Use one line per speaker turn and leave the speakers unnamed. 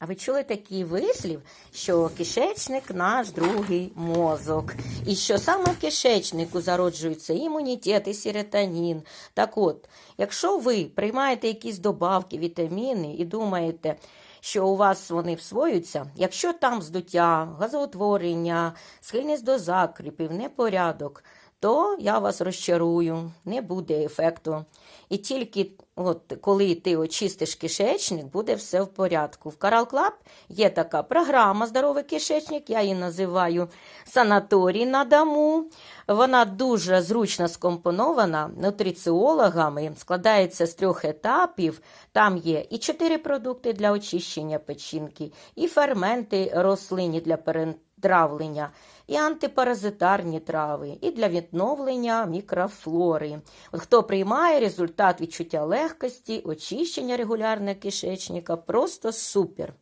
А ви чули такий вислів, що кишечник наш другий мозок, і що саме в кишечнику зароджується імунітет і серотонін. Так от, якщо ви приймаєте якісь добавки, вітаміни і думаєте, що у вас вони всвоюються, якщо там здуття, газоутворення, схильність до закріпів, непорядок, то я вас розчарую, не буде ефекту. І тільки от, коли ти очистиш кишечник, буде все в порядку. В Карал Клаб є така програма Здоровий кишечник, я її називаю санаторій на дому. Вона дуже зручно скомпонована нутриціологами, складається з трьох етапів. Там є і чотири продукти для очищення печінки, і ферменти рослинні для перетравлення, і антипаразитарні трави, і для відновлення мікрофлори. От хто приймає результат відчуття легкості, очищення регулярного кишечника, просто супер.